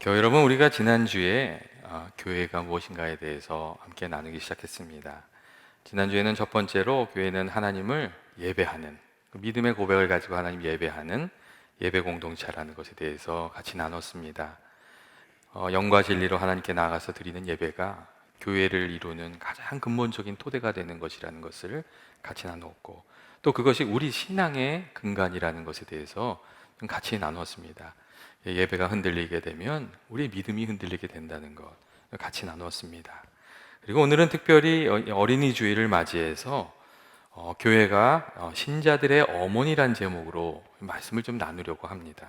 교회 여러분, 우리가 지난주에 어, 교회가 무엇인가에 대해서 함께 나누기 시작했습니다. 지난주에는 첫 번째로 교회는 하나님을 예배하는 그 믿음의 고백을 가지고 하나님 예배하는 예배 공동체라는 것에 대해서 같이 나눴습니다. 어, 영과 진리로 하나님께 나아가서 드리는 예배가 교회를 이루는 가장 근본적인 토대가 되는 것이라는 것을 같이 나누었고 또 그것이 우리 신앙의 근간이라는 것에 대해서 좀 같이 나누었습니다. 예, 예배가 흔들리게 되면 우리 믿음이 흔들리게 된다는 것 같이 나누었습니다. 그리고 오늘은 특별히 어, 어린이 주일을 맞이해서 어, 교회가 어, 신자들의 어머니란 제목으로 말씀을 좀 나누려고 합니다.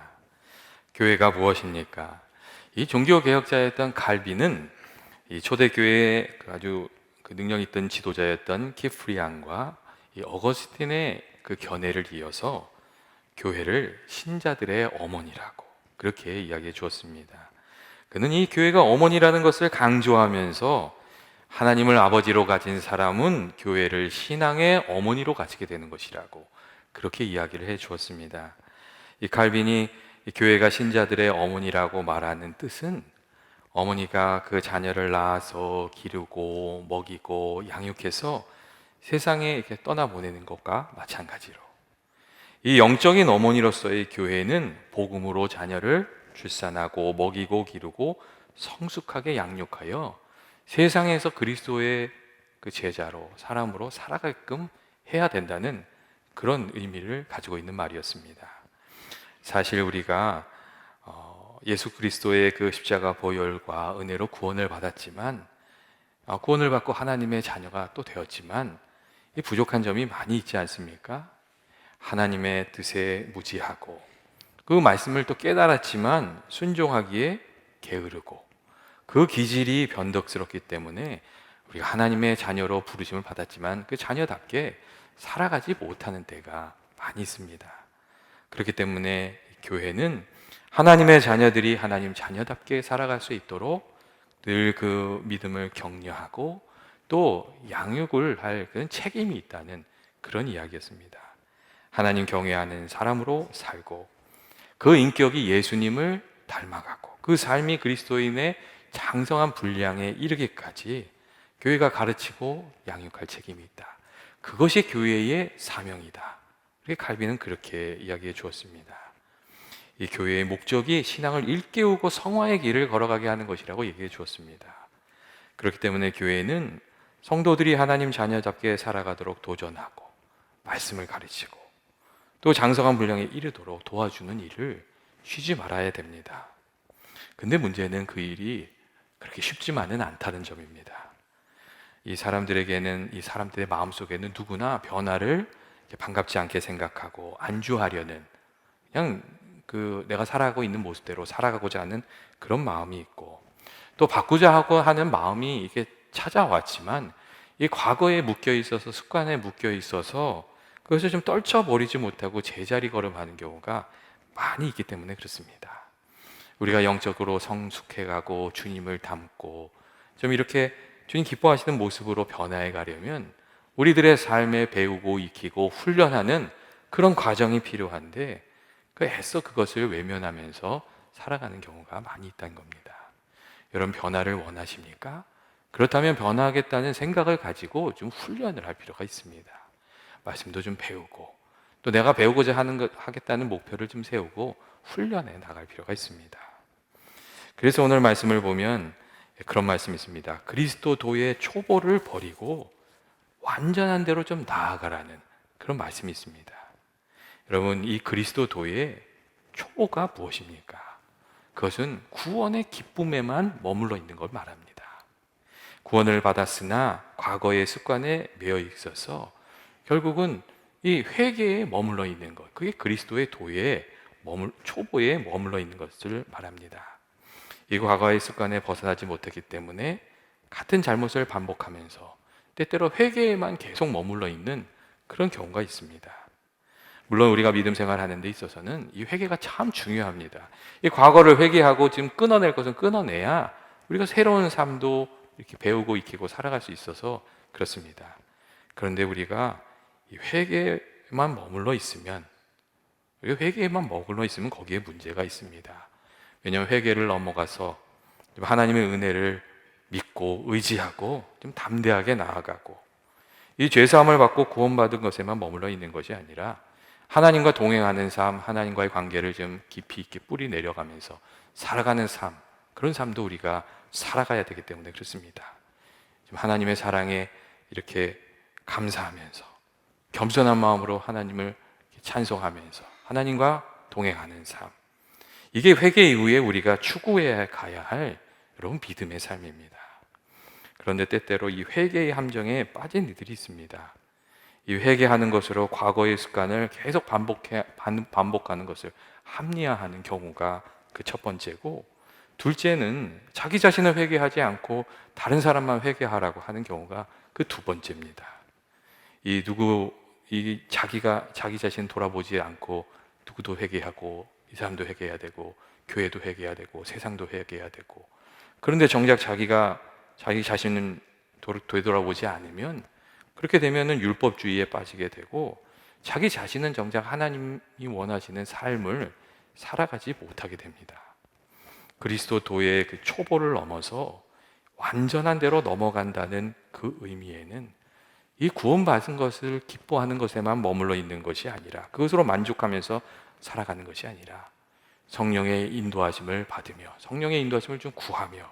교회가 무엇입니까? 이 종교 개혁자였던 갈비는 이 초대교회의 그 아주 그 능력 있던 지도자였던 키프리안과 이 어거스틴의 그 견해를 이어서 교회를 신자들의 어머니라고 그렇게 이야기해 주었습니다. 그는 이 교회가 어머니라는 것을 강조하면서 하나님을 아버지로 가진 사람은 교회를 신앙의 어머니로 가지게 되는 것이라고 그렇게 이야기를 해 주었습니다. 이 칼빈이 이 교회가 신자들의 어머니라고 말하는 뜻은 어머니가 그 자녀를 낳아서 기르고 먹이고 양육해서 세상에 이렇게 떠나보내는 것과 마찬가지로 이 영적인 어머니로서의 교회는 복음으로 자녀를 출산하고 먹이고 기르고 성숙하게 양육하여 세상에서 그리스도의 그 제자로 사람으로 살아가게끔 해야 된다는 그런 의미를 가지고 있는 말이었습니다. 사실 우리가 어, 예수 그리스도의 그 십자가 보혈과 은혜로 구원을 받았지만 어, 구원을 받고 하나님의 자녀가 또 되었지만 이 부족한 점이 많이 있지 않습니까? 하나님의 뜻에 무지하고 그 말씀을 또 깨달았지만 순종하기에 게으르고 그 기질이 변덕스럽기 때문에 우리가 하나님의 자녀로 부르심을 받았지만 그 자녀답게 살아가지 못하는 때가 많이 있습니다. 그렇기 때문에 교회는 하나님의 자녀들이 하나님 자녀답게 살아갈 수 있도록 늘 그 믿음을 격려하고 또 양육을 할 그런 책임이 있다는 그런 이야기였습니다. 하나님 경외하는 사람으로 살고 그 인격이 예수님을 닮아가고 그 삶이 그리스도인의 장성한 분량에 이르기까지 교회가 가르치고 양육할 책임이 있다. 그것이 교회의 사명이다. 칼빈은 그렇게 이야기해 주었습니다. 이 교회의 목적이 신앙을 일깨우고 성화의 길을 걸어가게 하는 것이라고 얘기해 주었습니다. 그렇기 때문에 교회는 성도들이 하나님 자녀답게 살아가도록 도전하고 말씀을 가르치고 또 장성한 분량에 이르도록 도와주는 일을 쉬지 말아야 됩니다. 근데 문제는 그 일이 그렇게 쉽지만은 않다는 점입니다. 이 사람들에게는 이 사람들의 마음속에는 누구나 변화를 반갑지 않게 생각하고 안주하려는 그냥 그 내가 살아가고 있는 모습대로 살아가고자 하는 그런 마음이 있고 또 바꾸자 하고 하는 마음이 이게 찾아왔지만 이 과거에 묶여 있어서 습관에 묶여 있어서 그것을 좀 떨쳐버리지 못하고 제자리 걸음하는 경우가 많이 있기 때문에 그렇습니다. 우리가 영적으로 성숙해가고 주님을 닮고 좀 이렇게 주님 기뻐하시는 모습으로 변화해 가려면 우리들의 삶에 배우고 익히고 훈련하는 그런 과정이 필요한데 그 애써 그것을 외면하면서 살아가는 경우가 많이 있다는 겁니다. 여러분 변화를 원하십니까? 그렇다면 변화하겠다는 생각을 가지고 좀 훈련을 할 필요가 있습니다. 말씀도 좀 배우고 또 내가 배우고자 하는 것 하겠다는 목표를 좀 세우고 훈련해 나갈 필요가 있습니다. 그래서 오늘 말씀을 보면 그런 말씀이 있습니다. 그리스도도의 초보를 버리고 완전한 대로 좀 나아가라는 그런 말씀이 있습니다. 여러분 이 그리스도도의 초보가 무엇입니까? 그것은 구원의 기쁨에만 머물러 있는 걸 말합니다. 구원을 받았으나 과거의 습관에 매여 있어서 결국은 이 회개에 머물러 있는 것, 그게 그리스도의 도에 머물, 초보에 머물러 있는 것을 말합니다. 이 과거의 습관에 벗어나지 못했기 때문에 같은 잘못을 반복하면서 때때로 회개에만 계속 머물러 있는 그런 경우가 있습니다. 물론 우리가 믿음 생활하는 데 있어서는 이 회개가 참 중요합니다. 이 과거를 회개하고 지금 끊어낼 것은 끊어내야 우리가 새로운 삶도 이렇게 배우고 익히고 살아갈 수 있어서 그렇습니다. 그런데 우리가 이 회개만 머물러 있으면 회개에만 머물러 있으면 거기에 문제가 있습니다. 왜냐하면 회개를 넘어가서 좀 하나님의 은혜를 믿고 의지하고 좀 담대하게 나아가고 이 죄사함을 받고 구원받은 것에만 머물러 있는 것이 아니라 하나님과 동행하는 삶, 하나님과의 관계를 좀 깊이 있게 뿌리 내려가면서 살아가는 삶, 그런 삶도 우리가 살아가야 되기 때문에 그렇습니다. 하나님의 사랑에 이렇게 감사하면서 겸손한 마음으로 하나님을 찬송하면서 하나님과 동행하는 삶. 이게 회개 이후에 우리가 추구해 가야 할 여러분 믿음의 삶입니다. 그런데 때때로 이 회개의 함정에 빠진 이들이 있습니다. 이 회개하는 것으로 과거의 습관을 계속 반복해 반복하는 것을 합리화하는 경우가 그 첫 번째고 둘째는 자기 자신을 회개하지 않고 다른 사람만 회개하라고 하는 경우가 그 두 번째입니다. 이 누구 이 자기가 자기 자신 돌아보지 않고 누구도 회개하고 이 사람도 회개해야 되고 교회도 회개해야 되고 세상도 회개해야 되고 그런데 정작 자기가 자기 자신은 되돌아보지 않으면 그렇게 되면은 율법주의에 빠지게 되고 자기 자신은 정작 하나님이 원하시는 삶을 살아가지 못하게 됩니다. 그리스도도의 그 초보를 넘어서 완전한 대로 넘어간다는 그 의미에는 이 구원받은 것을 기뻐하는 것에만 머물러 있는 것이 아니라 그것으로 만족하면서 살아가는 것이 아니라 성령의 인도하심을 받으며 성령의 인도하심을 좀 구하며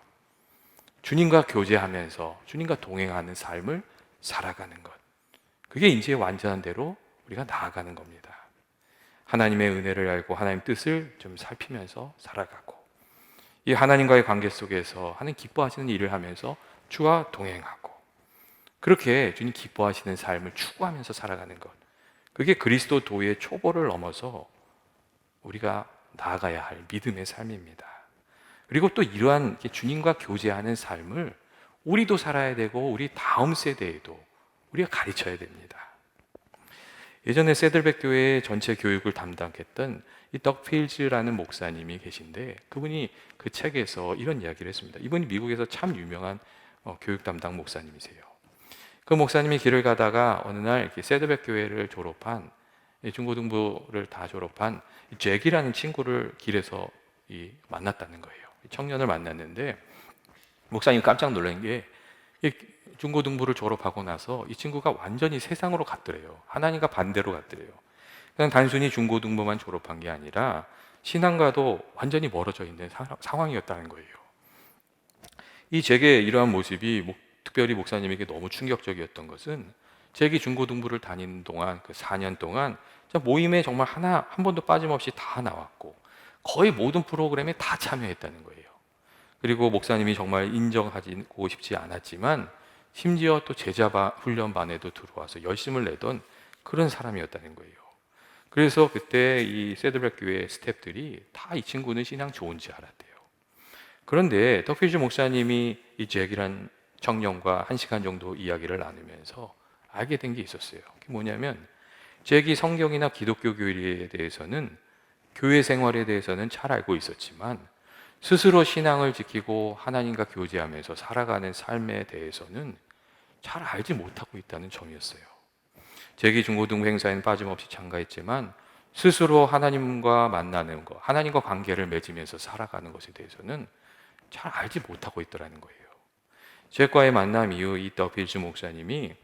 주님과 교제하면서 주님과 동행하는 삶을 살아가는 것. 그게 이제 완전한 대로 우리가 나아가는 겁니다. 하나님의 은혜를 알고 하나님 뜻을 좀 살피면서 살아가고 이 하나님과의 관계 속에서 하나님 기뻐하시는 일을 하면서 주와 동행하고 그렇게 주님 기뻐하시는 삶을 추구하면서 살아가는 것. 그게 그리스도 도의 초보를 넘어서 우리가 나아가야 할 믿음의 삶입니다. 그리고 또 이러한 주님과 교제하는 삶을 우리도 살아야 되고 우리 다음 세대에도 우리가 가르쳐야 됩니다. 예전에 세들백 교회 전체 교육을 담당했던 이 덕필즈라는 목사님이 계신데 그분이 그 책에서 이런 이야기를 했습니다. 이분이 미국에서 참 유명한 어, 교육 담당 목사님이세요. 그 목사님이 길을 가다가 어느 날 세드백 교회를 졸업한 중고등부를 다 졸업한 잭이라는 친구를 길에서 만났다는 거예요. 청년을 만났는데 목사님 깜짝 놀란 게 중고등부를 졸업하고 나서 이 친구가 완전히 세상으로 갔더래요. 하나님과 반대로 갔더래요. 그냥 단순히 중고등부만 졸업한 게 아니라 신앙과도 완전히 멀어져 있는 상황이었다는 거예요. 이 제게 이러한 모습이 특별히 목사님에게 너무 충격적이었던 것은 제기 중고등부를 다니는 동안 그 4년 동안 모임에 정말 하나 한 번도 빠짐없이 다 나왔고 거의 모든 프로그램에 다 참여했다는 거예요. 그리고 목사님이 정말 인정하고 싶지 않았지만 심지어 또 제자 훈련반에도 들어와서 열심을 내던 그런 사람이었다는 거예요. 그래서 그때 이 세드백 교회 스탭들이 다 이 친구는 신앙 좋은지 알았대요. 그런데 덕필주 목사님이 이 잭이란 청년과 한 시간 정도 이야기를 나누면서 알게 된 게 있었어요. 그게 뭐냐면 잭이 성경이나 기독교 교리에 대해서는 교회 생활에 대해서는 잘 알고 있었지만 스스로 신앙을 지키고 하나님과 교제하면서 살아가는 삶에 대해서는 잘 알지 못하고 있다는 점이었어요. 제기 중고등 행사에는 빠짐없이 참가했지만 스스로 하나님과 만나는 것, 하나님과 관계를 맺으면서 살아가는 것에 대해서는 잘 알지 못하고 있더라는 거예요. 제과의 만남 이후 이더 빌즈 목사님이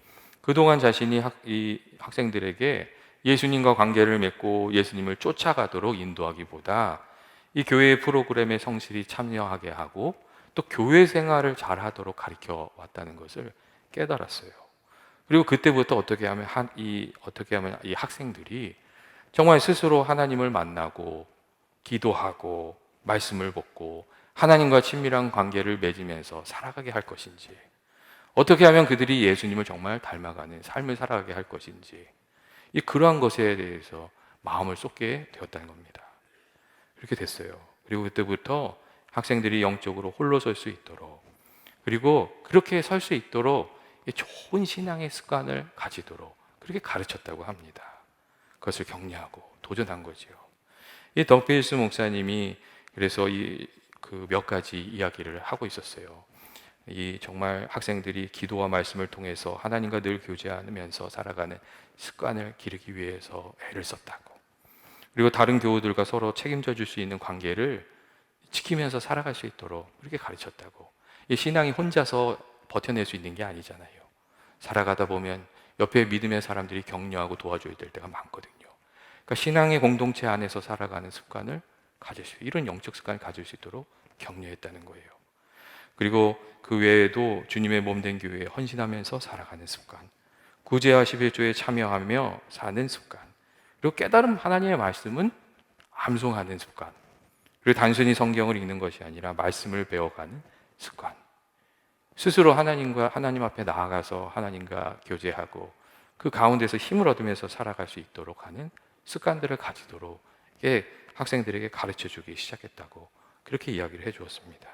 그동안 자신이 학, 이 학생들에게 예수님과 관계를 맺고 예수님을 쫓아가도록 인도하기보다 이 교회 프로그램에 성실히 참여하게 하고 또 교회 생활을 잘 하도록 가르쳐 왔다는 것을 깨달았어요. 그리고 그때부터 어떻게 하면 한, 이 어떻게 하면 이 학생들이 정말 스스로 하나님을 만나고 기도하고 말씀을 듣고 하나님과 친밀한 관계를 맺으면서 살아가게 할 것인지 어떻게 하면 그들이 예수님을 정말 닮아가는 삶을 살아가게 할 것인지 이 그러한 것에 대해서 마음을 쏟게 되었다는 겁니다. 그렇게 됐어요. 그리고 그때부터 학생들이 영적으로 홀로 설 수 있도록 그리고 그렇게 설 수 있도록 좋은 신앙의 습관을 가지도록 그렇게 가르쳤다고 합니다. 그것을 격려하고 도전한 거지요. 이 덕필스 목사님이 그래서 이 그 몇 가지 이야기를 하고 있었어요. 이 정말 학생들이 기도와 말씀을 통해서 하나님과 늘 교제하면서 살아가는 습관을 기르기 위해서 애를 썼다고. 그리고 다른 교우들과 서로 책임져 줄 수 있는 관계를 지키면서 살아갈 수 있도록 그렇게 가르쳤다고. 이 신앙이 혼자서 버텨낼 수 있는 게 아니잖아요. 살아가다 보면 옆에 믿음의 사람들이 격려하고 도와줘야 될 때가 많거든요. 그러니까 신앙의 공동체 안에서 살아가는 습관을 가질 수, 이런 영적 습관을 가질 수 있도록 격려했다는 거예요. 그리고 그 외에도 주님의 몸 된 교회에 헌신하면서 살아가는 습관, 구제와 11조에 참여하며 사는 습관, 그리고 깨달음 하나님의 말씀은 암송하는 습관, 그리고 단순히 성경을 읽는 것이 아니라 말씀을 배워가는 습관, 스스로 하나님과 하나님 앞에 나아가서 하나님과 교제하고 그 가운데서 힘을 얻으면서 살아갈 수 있도록 하는 습관들을 가지도록 학생들에게 가르쳐 주기 시작했다고 그렇게 이야기를 해 주었습니다.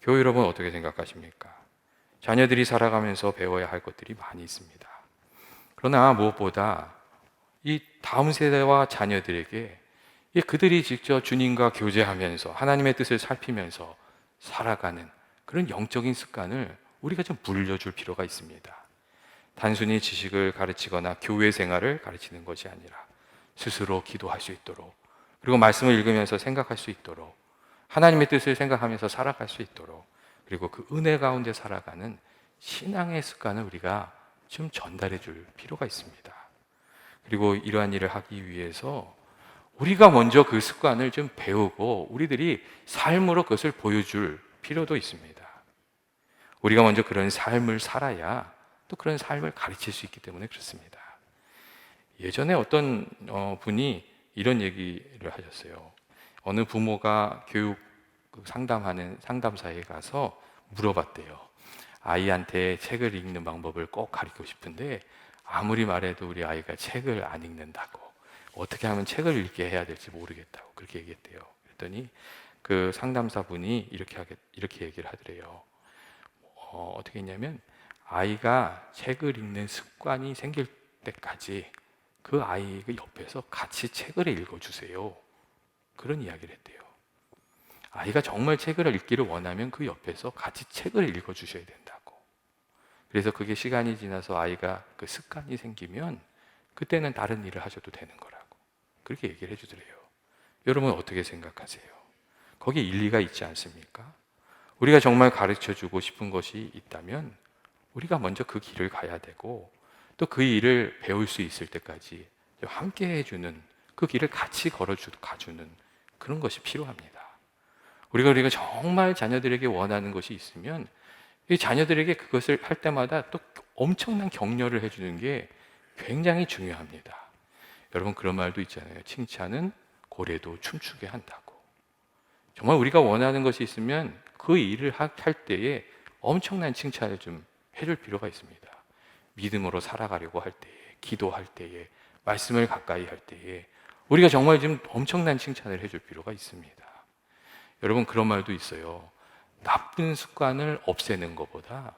교회 여러분 어떻게 생각하십니까? 자녀들이 살아가면서 배워야 할 것들이 많이 있습니다. 그러나 무엇보다 이 다음 세대와 자녀들에게 이 그들이 직접 주님과 교제하면서 하나님의 뜻을 살피면서 살아가는 그런 영적인 습관을 우리가 좀 물려줄 필요가 있습니다. 단순히 지식을 가르치거나 교회 생활을 가르치는 것이 아니라 스스로 기도할 수 있도록 그리고 말씀을 읽으면서 생각할 수 있도록 하나님의 뜻을 생각하면서 살아갈 수 있도록 그리고 그 은혜 가운데 살아가는 신앙의 습관을 우리가 좀 전달해 줄 필요가 있습니다. 그리고 이러한 일을 하기 위해서 우리가 먼저 그 습관을 좀 배우고 우리들이 삶으로 그것을 보여줄 필요도 있습니다. 우리가 먼저 그런 삶을 살아야 또 그런 삶을 가르칠 수 있기 때문에 그렇습니다. 예전에 어떤 어, 분이 이런 얘기를 하셨어요. 어느 부모가 교육 그 상담하는 상담사에 가서 물어봤대요. 아이한테 책을 읽는 방법을 꼭 가르치고 싶은데 아무리 말해도 우리 아이가 책을 안 읽는다고 어떻게 하면 책을 읽게 해야 될지 모르겠다고 그렇게 얘기했대요. 그랬더니 그 상담사분이 이렇게 하겠, 이렇게 얘기를 하더래요. 어, 어떻게 했냐면 아이가 책을 읽는 습관이 생길 때까지 그 아이 그 옆에서 같이 책을 읽어주세요. 그런 이야기를 했대요. 아이가 정말 책을 읽기를 원하면 그 옆에서 같이 책을 읽어주셔야 된다고. 그래서 그게 시간이 지나서 아이가 그 습관이 생기면 그때는 다른 일을 하셔도 되는 거라고. 그렇게 얘기를 해주더래요. 여러분 어떻게 생각하세요? 거기에 일리가 있지 않습니까? 우리가 정말 가르쳐 주고 싶은 것이 있다면 우리가 먼저 그 길을 가야 되고 또 그 일을 배울 수 있을 때까지 함께 해주는 그 길을 같이 걸어주 가주는 그런 것이 필요합니다. 우리가 우리가 정말 자녀들에게 원하는 것이 있으면 이 자녀들에게 그것을 할 때마다 또 엄청난 격려를 해주는 게 굉장히 중요합니다. 여러분 그런 말도 있잖아요. 칭찬은 고래도 춤추게 한다고. 정말 우리가 원하는 것이 있으면 그 일을 할 때에 엄청난 칭찬을 좀 해줄 필요가 있습니다. 믿음으로 살아가려고 할 때에, 기도할 때에, 말씀을 가까이 할 때에 우리가 정말 좀 엄청난 칭찬을 해줄 필요가 있습니다. 여러분 그런 말도 있어요. 나쁜 습관을 없애는 것보다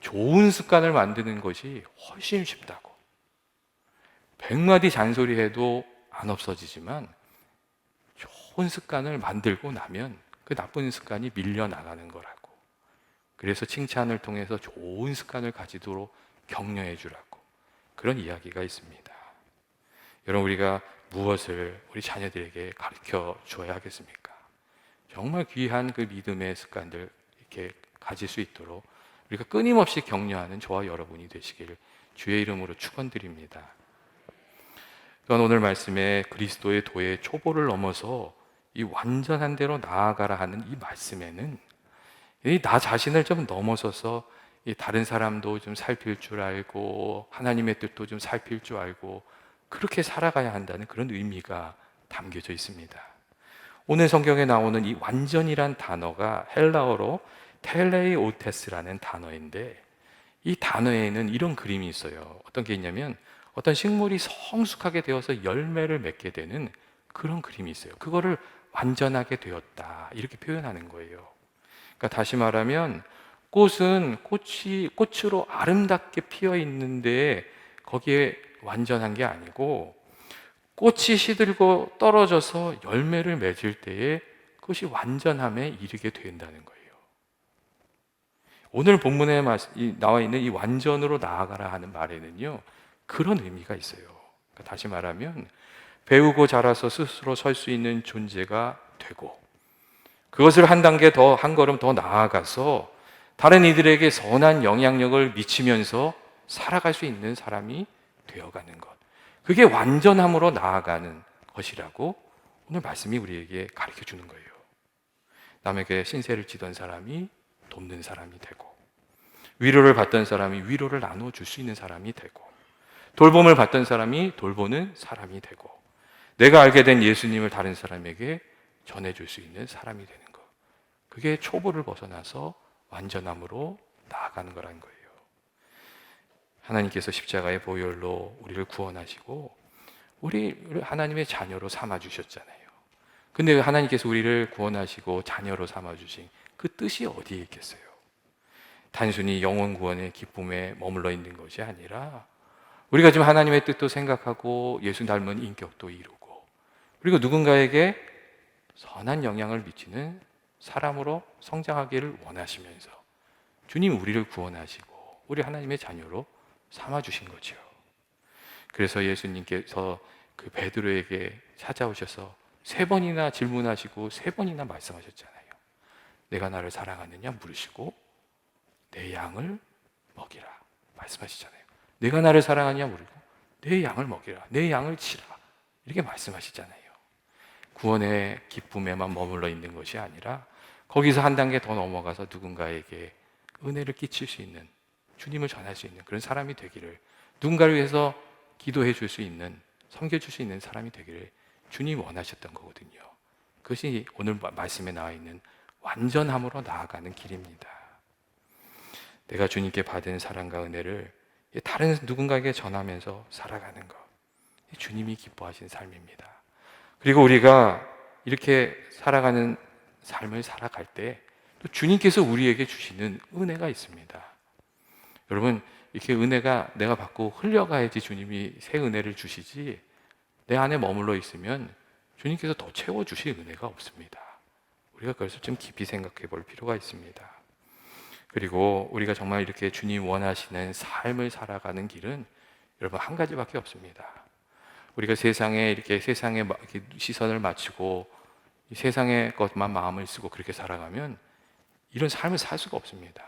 좋은 습관을 만드는 것이 훨씬 쉽다고. 백마디 잔소리 해도 안 없어지지만 좋은 습관을 만들고 나면 그 나쁜 습관이 밀려 나가는 거라고. 그래서 칭찬을 통해서 좋은 습관을 가지도록 격려해 주라고. 그런 이야기가 있습니다. 여러분 우리가 무엇을 우리 자녀들에게 가르쳐 주어야 하겠습니까? 정말 귀한 그 믿음의 습관들 이렇게 가질 수 있도록 우리가 끊임없이 격려하는 저와 여러분이 되시기를 주의 이름으로 축원드립니다. 또한 오늘 말씀에 그리스도의 도의 초보를 넘어서 이 완전한 대로 나아가라 하는 이 말씀에는 이 나 자신을 좀 넘어서서 이 다른 사람도 좀 살필 줄 알고 하나님의 뜻도 좀 살필 줄 알고 그렇게 살아가야 한다는 그런 의미가 담겨져 있습니다. 오늘 성경에 나오는 이 완전이란 단어가 헬라어로 텔레이오테스라는 단어인데 이 단어에는 이런 그림이 있어요. 어떤 게 있냐면 어떤 식물이 성숙하게 되어서 열매를 맺게 되는 그런 그림이 있어요. 그거를 완전하게 되었다. 이렇게 표현하는 거예요. 그러니까 다시 말하면 꽃은 꽃이 꽃으로 아름답게 피어 있는데 거기에 완전한 게 아니고 꽃이 시들고 떨어져서 열매를 맺을 때에 그것이 완전함에 이르게 된다는 거예요. 오늘 본문에 나와 있는 이 완전으로 나아가라 하는 말에는요, 그런 의미가 있어요. 그러니까 다시 말하면, 배우고 자라서 스스로 설 수 있는 존재가 되고, 그것을 한 단계 더, 한 걸음 더 나아가서 다른 이들에게 선한 영향력을 미치면서 살아갈 수 있는 사람이 되어가는 것. 그게 완전함으로 나아가는 것이라고 오늘 말씀이 우리에게 가르쳐 주는 거예요. 남에게 신세를 지던 사람이 돕는 사람이 되고, 위로를 받던 사람이 위로를 나누어 줄수 있는 사람이 되고, 돌봄을 받던 사람이 돌보는 사람이 되고, 내가 알게 된 예수님을 다른 사람에게 전해줄 수 있는 사람이 되는 것. 그게 초보를 벗어나서 완전함으로 나아가는 거라는 거예요. 하나님께서 십자가의 보혈로 우리를 구원하시고 우리를 하나님의 자녀로 삼아 주셨잖아요. 근데 하나님께서 우리를 구원하시고 자녀로 삼아 주신 그 뜻이 어디에 있겠어요? 단순히 영원 구원의 기쁨에 머물러 있는 것이 아니라 우리가 지금 하나님의 뜻도 생각하고 예수 닮은 인격도 이루고 그리고 누군가에게 선한 영향을 미치는 사람으로 성장하기를 원하시면서 주님 우리를 구원하시고 우리 하나님의 자녀로 삼아 주신 거죠. 그래서 예수님께서 그 베드로에게 찾아오셔서 세 번이나 질문하시고 세 번이나 말씀하셨잖아요. 내가 나를 사랑하느냐 물으시고 내 양을 먹이라 말씀하시잖아요. 내가 나를 사랑하느냐 물고 내 양을 먹이라 내 양을 치라 이렇게 말씀하시잖아요. 구원의 기쁨에만 머물러 있는 것이 아니라 거기서 한 단계 더 넘어가서 누군가에게 은혜를 끼칠 수 있는 주님을 전할 수 있는 그런 사람이 되기를 누군가를 위해서 기도해 줄 수 있는 섬겨 줄 수 있는 사람이 되기를 주님 원하셨던 거거든요. 그것이 오늘 말씀에 나와 있는 완전함으로 나아가는 길입니다. 내가 주님께 받은 사랑과 은혜를 다른 누군가에게 전하면서 살아가는 것. 주님이 기뻐하신 삶입니다. 그리고 우리가 이렇게 살아가는 삶을 살아갈 때 또 주님께서 우리에게 주시는 은혜가 있습니다. 여러분, 이렇게 은혜가 내가 받고 흘려가야지 주님이 새 은혜를 주시지 내 안에 머물러 있으면 주님께서 더 채워주실 은혜가 없습니다. 우리가 그것을 좀 깊이 생각해 볼 필요가 있습니다. 그리고 우리가 정말 이렇게 주님 원하시는 삶을 살아가는 길은 여러분 한 가지밖에 없습니다. 우리가 세상에 이렇게 세상에 시선을 맞추고 세상의 것만 마음을 쓰고 그렇게 살아가면 이런 삶을 살 수가 없습니다.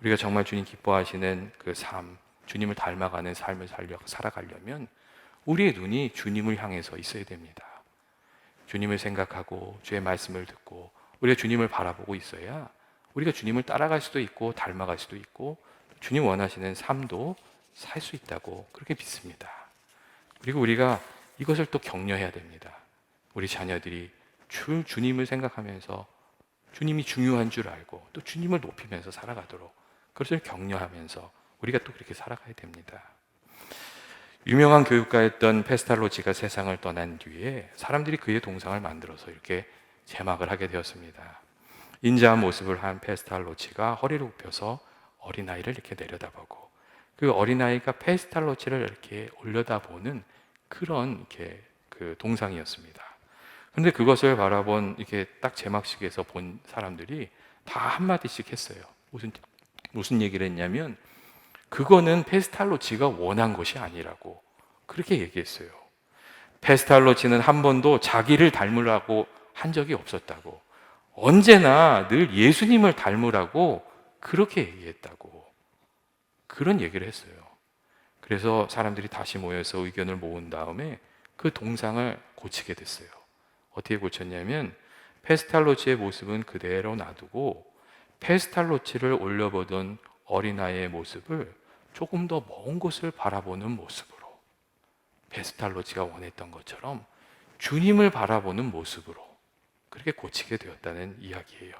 우리가 정말 주님 기뻐하시는 그 삶, 주님을 닮아가는 삶을 살려 살아가려면 우리의 눈이 주님을 향해서 있어야 됩니다. 주님을 생각하고 주의 말씀을 듣고 우리가 주님을 바라보고 있어야 우리가 주님을 따라갈 수도 있고 닮아갈 수도 있고 주님 원하시는 삶도 살 수 있다고 그렇게 믿습니다. 그리고 우리가 이것을 또 격려해야 됩니다. 우리 자녀들이 주, 주님을 생각하면서 주님이 중요한 줄 알고 또 주님을 높이면서 살아가도록 그것을 격려하면서 우리가 또 그렇게 살아가야 됩니다. 유명한 교육가였던 페스탈로치가 세상을 떠난 뒤에 사람들이 그의 동상을 만들어서 이렇게 제막을 하게 되었습니다. 인자한 모습을 한 페스탈로치가 허리를 굽혀서 어린아이를 이렇게 내려다보고 그 어린아이가 페스탈로치를 이렇게 올려다보는 그런 이렇게 그 동상이었습니다. 그런데 그것을 바라본 이렇게 딱 제막식에서 본 사람들이 다 한마디씩 했어요. 무슨 무슨 얘기를 했냐면 그거는 페스탈로치가 원한 것이 아니라고 그렇게 얘기했어요. 페스탈로치는 한 번도 자기를 닮으라고 한 적이 없었다고. 언제나 늘 예수님을 닮으라고 그렇게 얘기했다고. 그런 얘기를 했어요. 그래서 사람들이 다시 모여서 의견을 모은 다음에 그 동상을 고치게 됐어요. 어떻게 고쳤냐면 페스탈로치의 모습은 그대로 놔두고 페스탈로치를 올려보던 어린아이의 모습을 조금 더 먼 곳을 바라보는 모습으로 페스탈로치가 원했던 것처럼 주님을 바라보는 모습으로 그렇게 고치게 되었다는 이야기예요.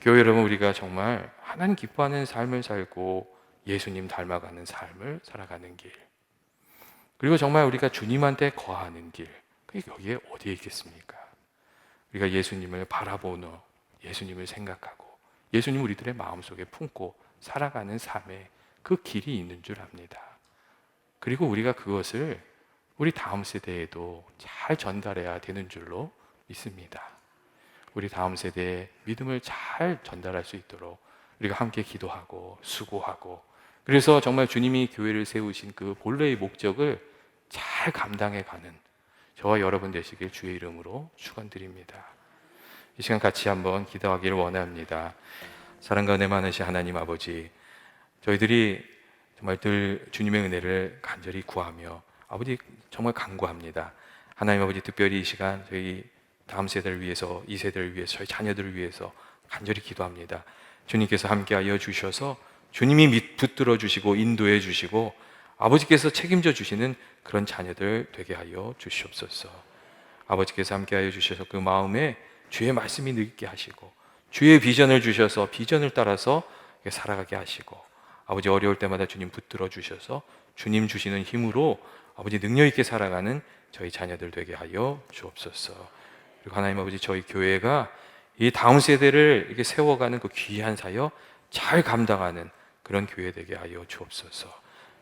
교회 여러분 우리가 정말 하나님 기뻐하는 삶을 살고 예수님 닮아가는 삶을 살아가는 길 그리고 정말 우리가 주님한테 거하는 길 그게 여기에 어디에 있겠습니까? 우리가 예수님을 바라보는 예수님을 생각하고 예수님 우리들의 마음속에 품고 살아가는 삶에 그 길이 있는 줄 압니다. 그리고 우리가 그것을 우리 다음 세대에도 잘 전달해야 되는 줄로 믿습니다. 우리 다음 세대에 믿음을 잘 전달할 수 있도록 우리가 함께 기도하고 수고하고 그래서 정말 주님이 교회를 세우신 그 본래의 목적을 잘 감당해 가는 저와 여러분 되시길 주의 이름으로 축원드립니다. 이 시간 같이 한번 기도하기를 원합니다. 사랑과 은혜 많으신 하나님 아버지, 저희들이 정말 늘 주님의 은혜를 간절히 구하며 아버지 정말 간구합니다. 하나님 아버지 특별히 이 시간 저희 다음 세대를 위해서 이 세대를 위해서 저희 자녀들을 위해서 간절히 기도합니다. 주님께서 함께하여 주셔서 주님이 밑 붙들어 주시고 인도해 주시고 아버지께서 책임져 주시는 그런 자녀들 되게 하여 주시옵소서. 아버지께서 함께하여 주셔서 그 마음에 주의 말씀이 느끼게 하시고 주의 비전을 주셔서 비전을 따라서 살아가게 하시고 아버지 어려울 때마다 주님 붙들어 주셔서 주님 주시는 힘으로 아버지 능력 있게 살아가는 저희 자녀들 되게 하여 주옵소서. 그리고 하나님 아버지 저희 교회가 이 다음 세대를 이렇게 세워가는 그 귀한 사역 잘 감당하는 그런 교회 되게 하여 주옵소서.